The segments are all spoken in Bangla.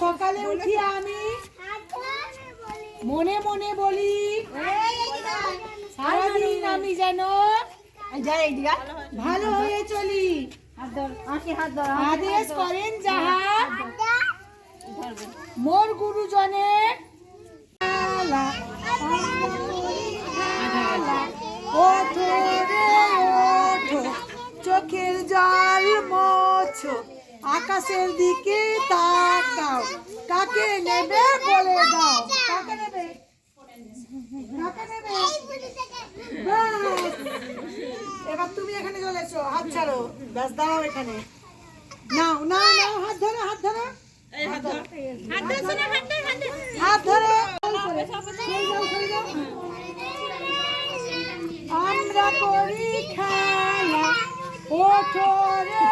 সকালে উঠি আমি। মনে মনে বলি সারাদিন আমি যেন ভালো হয়ে চলি। আদেশ করেন যাহা মোর গুরুজনে ওঠো রে ওঠো। চোখের জল মোছো আকাশের দিকে তাকাও কাকে নেবে বলে দাও? কাকে নেবে? কাকে নেবে? এবার তুমি এখানে চলে এসো হাত ছাড়ো। ব্যাস দাও এখানে। নাও নাও নাও হাত ধরো হাত ধরো। হাত ধরো। আমরা করি খেলা। ওঠো রে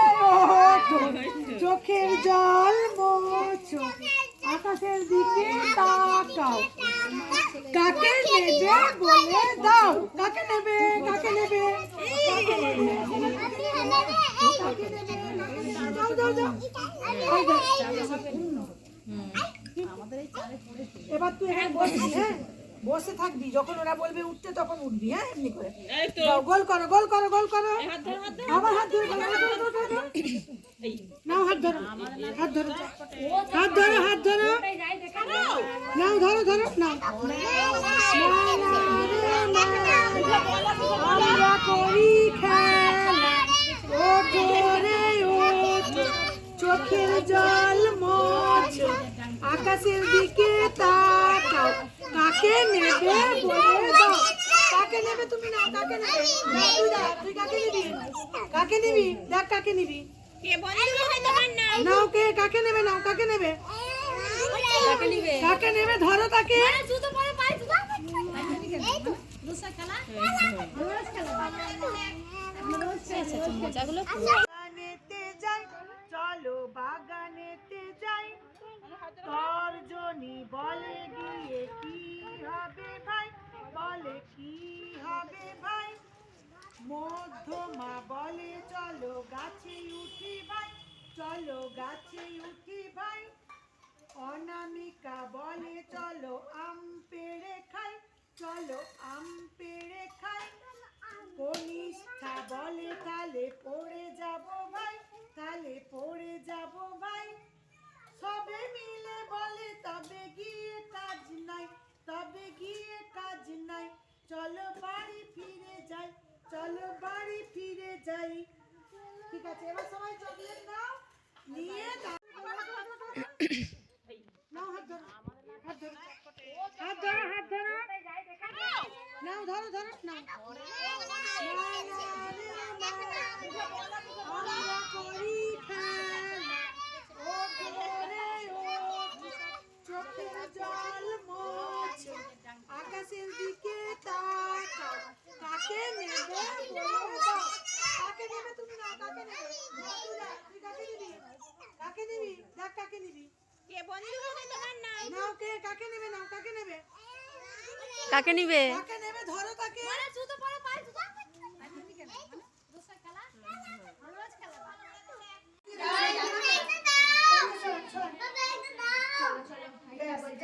ওঠো চোখের জল মোছো আকাশের দিকে তাকাও কাকে নেবে বলে দাও কাকে নেবে কাকে নেবে? যাও, যাও, যাও। এবার তুই হ্যাঁ বলছিস হ্যাঁ বসে থাকবি যখন ওরা বলবে উঠতে তখন উঠবি হ্যাঁ এমনি করে গোল করো গোল করো গোল করো আবার হাত ধরে। নাও হাত ধরো হাত ধরো হাত ধরো হাত ধরো নাও ধরো ধরো নাও আমরা করি খেলা ওঠো রে ওঠো চোখের জল মোছো আকাশের দিকে তাকাও কাকে নেবে? বলে দাও। কাকে নেবে তুমি না কাকে নেবে? তুই যা তুই কাকে নিবি? কাকে নিবি? দেখ কাকে নিবি। নাও কে কাকে নেবে নাও কাকে নেবে? কাকে নেবে? ধরো তাকে। চলো বাগানেতে যাই। মধ্যমা বলে, চলো গাছে উঠি ভাই, চলো গাছে উঠি ভাই। অনামিকা বলে, চলো আম পেড়ে খাই, চলো আম পেড়ে খাই কনিষ্ঠা বলে তালে পড়ে যাব ভাই তালে পড়ে যাব ভাই সবে মিলে বলে তবে গিয়ে কাজ নাই তবে গিয়ে কাজ নাই চলো বাড়ি ফিরে যাই চলো বাড়ি ফিরে যাই আছে, এবার সবাই চকলেট নাও নিয়ে দাও। নাও, হাত ধরো হাত ধরো। হাত ধরো হাত ধরো। নাও, ধরো ধরো, নাও। করি খেলা ও করে ও চোখের জল মোছো আকাশের দিকে তাকাও কাকে নেবে বলে দাও কাকে নেবে তুমি না কাকে নেবে তুই যা, তুই কাকে নিবি কাকে নিবি দেখ কাকে নিবি নাও কে কাকে নেবে নাও কাকে নেবে কাকে নিবে? কাকে নেবে? ধরো তাকে।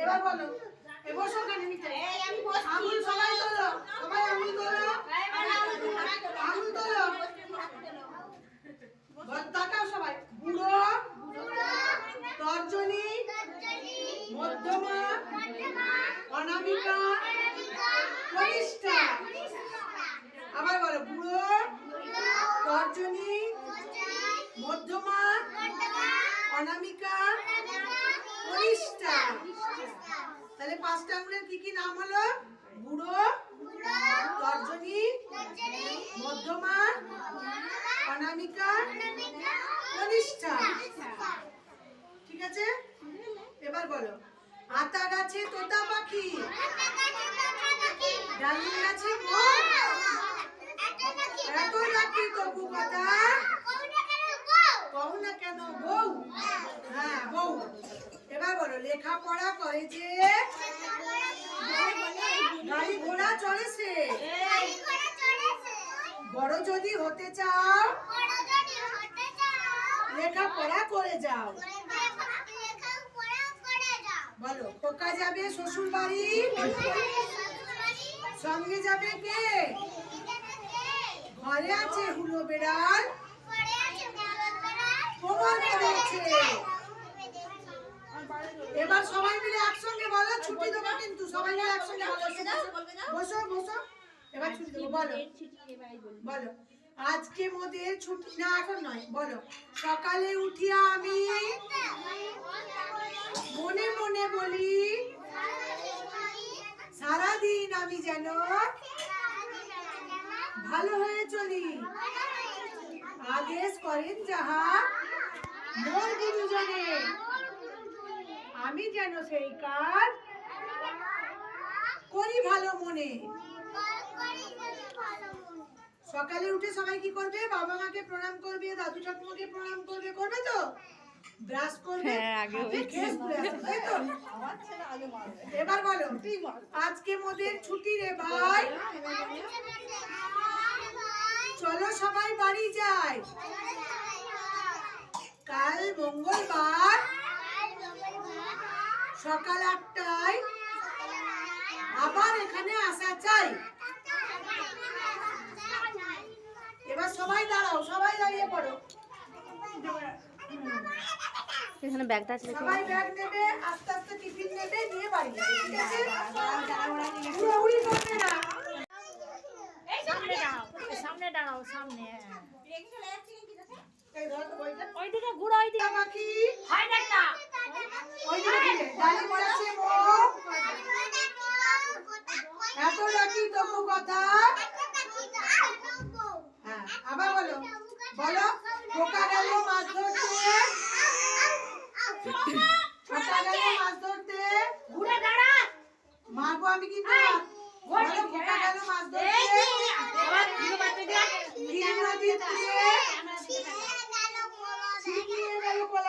এবার বলো। এ বসো ওখানে নিচে। আঙুল সবাই তোলো। সবাই আঙুল তোলো। আঙুল তোলো বল, তাকাও সবাই বুড়ো তর্জনী মধ্যমা অনামিকা কনিষ্ঠা আবার বলো বুড়ো তর্জনী মধ্যমা অনামিকা কনিষ্ঠা তাহলে পাঁচটা আঙুলের কি কি নাম হলো? বুড়ো তর্জনী মধ্যমা অনামিকা কনিষ্ঠা ঠিক আছে? এবার বলো। আতা গাছে তোতা পাখি। ডালিম গাছে তবু কথা। না কেন, বউ? হ্যাঁ বউ। এবার বলো, লেখাপড়া করে যে গাড়ি ঘোড়া সে? বড় যদি হতে চাও, লেখাপড়া করে যাও। বলো, খোকা যাবে শ্বশুর বাড়ি সঙ্গে যাবে কে? ঘরে আছে হুলো বেড়াল। এবার সবাই মিলে একসঙ্গে বলো ছুটি দেবো কিন্তু সবাই মিলে একসঙ্গে বসো বসো এবার ছুটি দেবো বলো। বলো। আজকে মোদের ছুটি না এখন নয় বলো। সকালে উঠিয়া আমি মনে মনে বলি সারাদিন আমি যেন ভালো হয়ে চলি। আদেশ করেন যাহা আমি যেন সেই কাজ করি ভালো মনে। সকালে উঠে সবাই কি করবে? বাবা মাকে প্রণাম করবে দাদু ঠাকুমাকে প্রণাম করবে করবে তো? ব্রাশ করবে হ্যাঁ? এবার বলো আজকে মোদের ছুটি রে ভাই। চলো সবাই বাড়ি যাই। কাল মঙ্গলবার। সকাল আটটায় আবার এখানে আসা চাই। এবার সবাই দাঁড়াও সবাই দাঁড়িয়ে পড়ো। এখানে ব্যাগটা আছে সবাই ব্যাগ নেবে আস্তে আস্তে টিফিন নেবে নিয়ে বাড়ি আছে? করবে না। সামনে দাঁড়াও সামনে দাঁড়াও সামনে। এই ধরো তো ওইদিকে ঘুরো ওইদিকে। পাখি। হয় না একটা। ওইদিকে ডালি পড়েছে মো এত ডাকি তবু কথা। হ্যাঁ আবার বলো। বলো পোকা গেল মাছ ধরতে পোকা গেল মাছ ধরতে ঘুরে দাঁড়া মারবো আমি কিন্তু না। বলো পোকা গেল মাছ ধরতে আবার ঘুরে বাড়তে দিয়া তিন নদীর তীরে ছিটিয়ে গেল কলা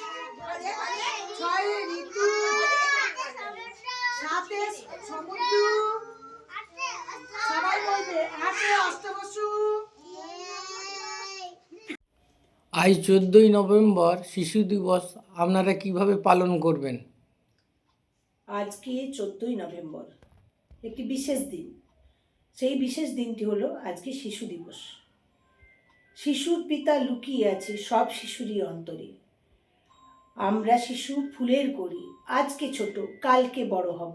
আজ চোদ্দোই নভেম্বর শিশু দিবস, আপনারা কীভাবে পালন করবেন? আজকে চোদ্দোই নভেম্বর, একটি বিশেষ দিন। সেই বিশেষ দিনটি হলো আজকে শিশু দিবস। শিশুর পিতা লুকিয়ে আছে সব শিশুরই অন্তরে। আমরা শিশু ফুলের করি, আজকে ছোট, কালকে বড় হব।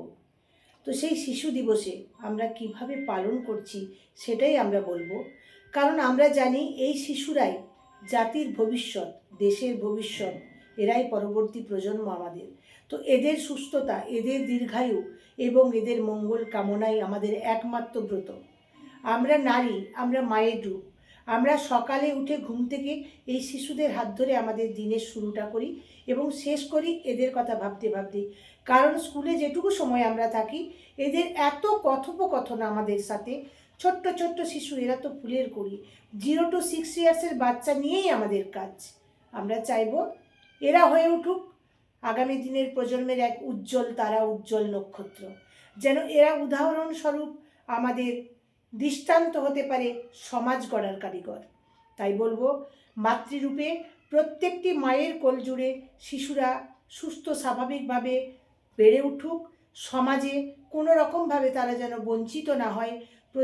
তো সেই শিশু দিবসে আমরা কীভাবে পালন করছি, সেটাই আমরা বলব। কারণ আমরা জানি এই শিশুরাই জাতির ভবিষ্যৎ, দেশের ভবিষ্যৎ, এরাই পরবর্তী প্রজন্ম আমাদের। তো এদের সুস্থতা, এদের দীর্ঘায়ু এবং এদের মঙ্গল কামনাই আমাদের একমাত্র ব্রত। আমরা নারী, আমরা মায়ের রূপ। আমরা সকালে উঠে ঘুম থেকে এই শিশুদের হাত ধরে আমাদের দিনের শুরুটা করি এবং শেষ করি এদের কথা ভাবতে ভাবতে। কারণ স্কুলে যেটুকু সময় আমরা থাকি, এদের এত কথোপকথন আমাদের সাথে ছোট্ট ছোট্ট শিশু, এরা তো ফুলের করি জিরো টু সিক্স ইয়ার্সের বাচ্চা নিয়েই আমাদের কাজ। আমরা চাইব এরা হয়ে উঠুক আগামী দিনের প্রজন্মের এক উজ্জ্বল তারা, উজ্জ্বল নক্ষত্র। যেন এরা উদাহরণস্বরূপ আমাদের দৃষ্টান্ত হতে পারে সমাজ গড়ার কারিগর। তাই বলব, মাতৃরূপে প্রত্যেকটি মায়ের কোল জুড়ে শিশুরা সুস্থ, স্বাভাবিকভাবে বেড়ে উঠুক। সমাজে কোনো রকমভাবে তারা যেন বঞ্চিত না হয়।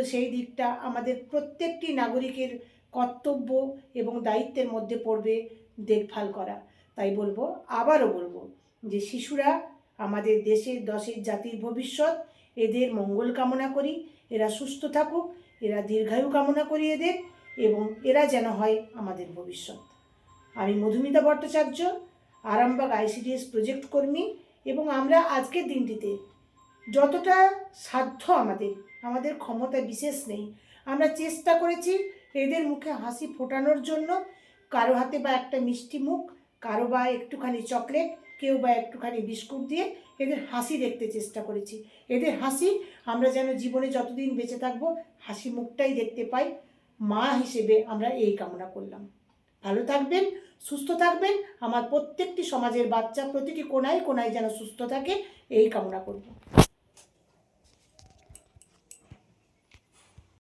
সেই দিকটা আমাদের প্রত্যেকটি নাগরিকের কর্তব্য এবং দায়িত্বের মধ্যে পড়বে দেখভাল করা। তাই বলব, আবারও বলব যে শিশুরা আমাদের দেশের দশের জাতির ভবিষ্যৎ, এদের মঙ্গল কামনা করি, এরা সুস্থ থাকুক, এরা দীর্ঘায়ু কামনা করি এদের এবং এরা যেন হয় আমাদের ভবিষ্যৎ। আমি মধুমিতা ভট্টাচার্য, আরামবাগ আইসিডিএস প্রজেক্ট কর্মী এবং আমরা আজকের দিনটিতে যতটা সাধ্য আমাদের আমাদের ক্ষমতা বিশেষ নেই। আমরা চেষ্টা করেছি এদের মুখে হাসি ফোটানোর জন্য। কারও হাতে বা একটা মিষ্টি মুখ, কারও বা একটুখানি চকলেট, কেউ বা একটুখানি বিস্কুট দিয়ে এদের হাসি দেখতে চেষ্টা করেছি। এদের হাসি আমরা যেন জীবনে যতদিন বেঁচে থাকব, হাসি মুখটাই দেখতে পাই। মা হিসেবে আমরা এই কামনা করলাম। ভালো থাকবেন, সুস্থ থাকবেন। আমার প্রত্যেকটি সমাজের বাচ্চা প্রতিটি কোনায় কোনায় যেন সুস্থ থাকে, এই কামনা করব।